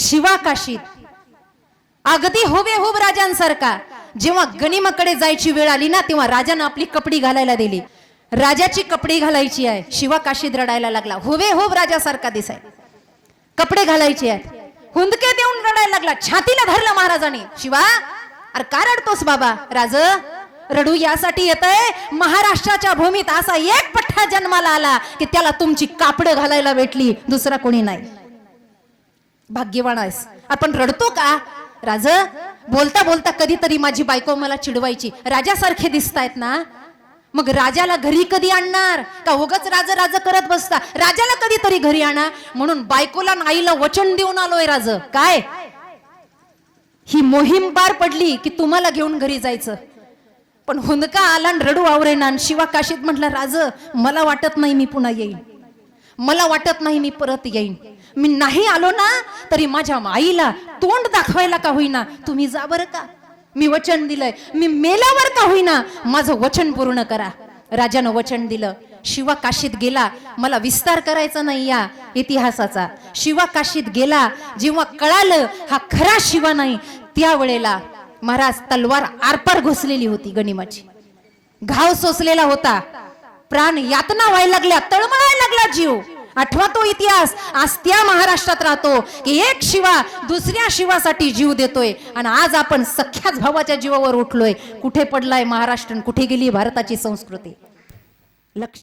शिवा काशीत अगदी होब राजांसारखा. जेव्हा गनिमाकडे जायची वेळ आली ना तेव्हा राजानं आपली कपडी घालायला दिली. राजाची कपडी घालायची आहे. शिवा काशीत रडायला लागला. हुबेहूब राजासारखा दिसाय. कपडे घालायचे आहेत. हुंदके देऊन रडायला लागला. छातीला धरलं महाराजाने. शिवा अरे का रडतोस बाबा? राज रडू यासाठी येतय. महाराष्ट्राच्या भूमीत असा एक पठ्ठा जन्माला आला की त्याला तुमची कापडं घालायला भेटली. दुसरा कोणी नाही. भाग्यवान आहेस. आपण रडतो का? राज बोलता बोलता कधीतरी माझी बायको मला चिडवायची. राजासारखे दिसतायत ना? मग राजाला घरी कधी आणणार? का उगच राज राज करत बसता? राजाला कधीतरी घरी आणा. म्हणून बायकोला आणि आईला वचन देऊन आलोय राज. काय? ही मोहीम पार पडली की तुम्हाला घेऊन घरी जायचं. पण हुंदका आला आणि रडू आवरेना आणि शिवा काशीत म्हटलं राज मला वाटत नाही मी पुन्हा येईल मला वाटत नाही मी परत येईन. मी नाही आलो ना तरी माझ्या आईला तोंड दाखवायला का होईना? तुम्ही जा बरं का. मी वचन दिलंय. मी मेल्यावर का होईना? माझं वचन पूर्ण करा. राजानं वचन दिलं. शिवा काशीत गेला. मला विस्तार करायचा नाही या इतिहासाचा. शिवा काशीत गेला. जेव्हा कळालं हा खरा शिवा नाही त्यावेळेला महाराज तलवार आरपार घुसलेली होती गणिमाची. घाव सोसलेला होता. प्राण यातना व्हायला लागल्या तळमळायला लागला जीव. आठवा तो इतिहास आज त्या महाराष्ट्रात राहतो की एक शिवा दुसऱ्या शिवासाठी जीव देतोय. आणि आज आपण सख्याच भावाच्या जीवावर उठलोय. कुठे पडलाय महाराष्ट्र कुठे गेली भारताची संस्कृती? लक्ष